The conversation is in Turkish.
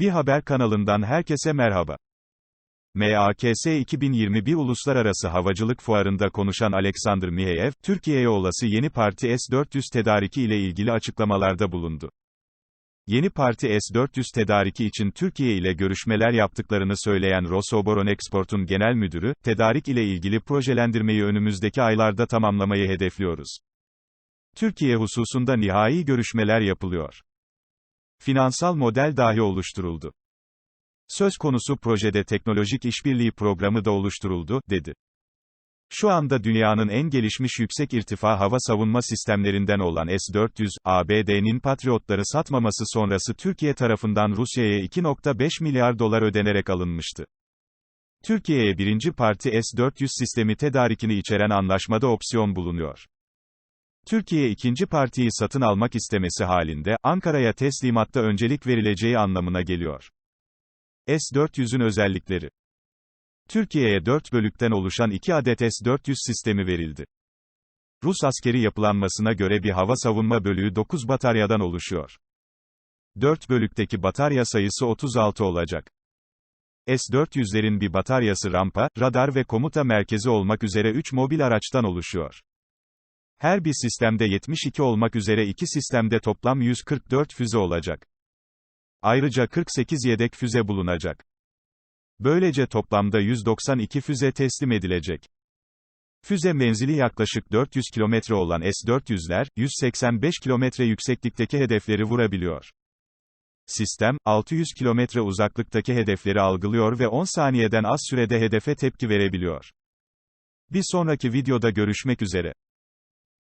Bir haber kanalından herkese merhaba. MAKS 2021 Uluslararası Havacılık Fuarı'nda konuşan Alexander Miheyev, Türkiye'ye olası yeni parti S-400 tedariki ile ilgili açıklamalarda bulundu. Yeni parti S-400 tedariki için Türkiye ile görüşmeler yaptıklarını söyleyen Rosoboron Export'un genel müdürü, tedarik ile ilgili projelendirmeyi önümüzdeki aylarda tamamlamayı hedefliyoruz. Türkiye hususunda nihai görüşmeler yapılıyor. Finansal model dahi oluşturuldu. Söz konusu projede teknolojik işbirliği programı da oluşturuldu, dedi. Şu anda dünyanın en gelişmiş yüksek irtifa hava savunma sistemlerinden olan S-400, ABD'nin Patriotları satmaması sonrası Türkiye tarafından Rusya'ya 2.5 milyar dolar ödenerek alınmıştı. Türkiye'ye birinci parti S-400 sistemi tedarikini içeren anlaşmada opsiyon bulunuyor. Türkiye ikinci partiyi satın almak istemesi halinde, Ankara'ya teslimatta öncelik verileceği anlamına geliyor. S-400'ün özellikleri Türkiye'ye 4 bölükten oluşan 2 adet S-400 sistemi verildi. Rus askeri yapılanmasına göre bir hava savunma bölüğü 9 bataryadan oluşuyor. 4 bölükteki batarya sayısı 36 olacak. S-400'lerin bir bataryası rampa, radar ve komuta merkezi olmak üzere 3 mobil araçtan oluşuyor. Her bir sistemde 72 olmak üzere iki sistemde toplam 144 füze olacak. Ayrıca 48 yedek füze bulunacak. Böylece toplamda 192 füze teslim edilecek. Füze menzili yaklaşık 400 kilometre olan S-400'ler, 185 kilometre yükseklikteki hedefleri vurabiliyor. Sistem, 600 kilometre uzaklıktaki hedefleri algılıyor ve 10 saniyeden az sürede hedefe tepki verebiliyor. Bir sonraki videoda görüşmek üzere.